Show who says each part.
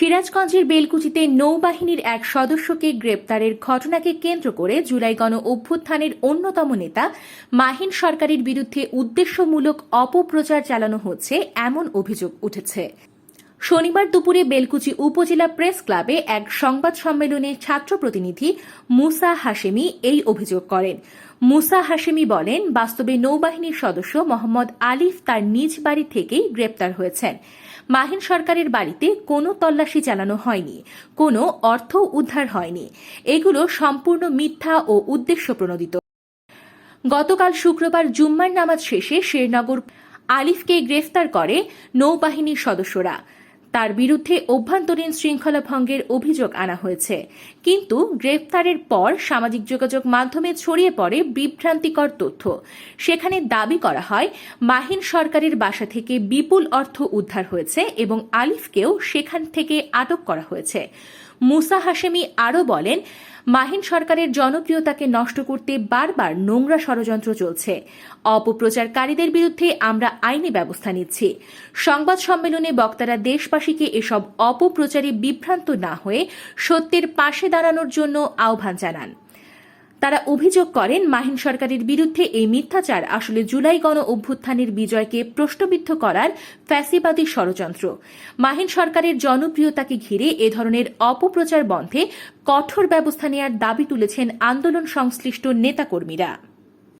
Speaker 1: সিরাজগঞ্জের বেলকুচিতে নৌবাহিনীর এক সদস্যকে গ্রেপ্তারের ঘটনাকে কেন্দ্র করে জুলাই গণ অভ্যুত্থানের অন্যতম নেতা মাহিন সরকারের বিরুদ্ধে উদ্দেশ্যমূলক অপপ্রচার চালানো হচ্ছে, এমন অভিযোগ উঠেছে। শনিবার দুপুরে বেলকুচি উপজেলা প্রেস ক্লাবে এক সংবাদ সম্মেলনে ছাত্র প্রতিনিধি মুসা হাশেমি এই অভিযোগ করেন। মুসা হাশেমি বলেন, বাস্তবে নৌবাহিনীর সদস্য মোহাম্মদ আলিফ তার নিজ বাড়ি থেকেই গ্রেপ্তার হয়েছেন। মাহিন সরকারের বাড়িতে কোনো তল্লাশি চালানো হয়নি, কোনো অর্থ উদ্ধার হয়নি। এগুলো সম্পূর্ণ মিথ্যা ও উদ্দেশ্য প্রণোদিত। গতকাল শুক্রবার জুম্মার নামাজ শেষে শেরনগর আলিফকে গ্রেফতার করে নৌবাহিনীর সদস্যরা। তার বিরুদ্ধে অভ্যন্তরীণ শৃঙ্খলা ভঙ্গের অভিযোগ আনা হয়েছে। কিন্তু গ্রেফতারের পর সামাজিক যোগাযোগ মাধ্যমে ছড়িয়ে পড়ে বিভ্রান্তিকর তথ্য। সেখানে দাবি করা হয়, মাহিন সরকারের বাসা থেকে বিপুল অর্থ উদ্ধার হয়েছে এবং আলিফকেও সেখান থেকে আটক করা হয়েছে। মুসা হাশেমি আরও বলেন, মাহিন সরকারের জনপ্রিয়তাকে নষ্ট করতে বারবার নোংরা ষড়যন্ত্র চলছে। অপপ্রচারকারীদের বিরুদ্ধে আমরা আইনি ব্যবস্থা নিচ্ছি। সংবাদ সম্মেলনে বক্তারা দেশবাসীকে এসব অপপ্রচারে বিভ্রান্ত না হয়ে সত্যের পাশে দাঁড়ানোর জন্য আহ্বান জানান। তারা অভিযোগ করেন, মাহিন সরকারের বিরুদ্ধে এই মিথ্যাচার আসলে জুলাই গণ অভ্যুত্থানের বিজয়কে প্রশ্নবিদ্ধ করার ফ্যাসিবাদী ষড়যন্ত্র। মাহিন সরকারের জনপ্রিয়তাকে ঘিরে এ ধরনের অপপ্রচার বন্ধে কঠোর ব্যবস্থা নেওয়ার দাবি তুলেছেন আন্দোলন সংশ্লিষ্ট নেতাকর্মীরা।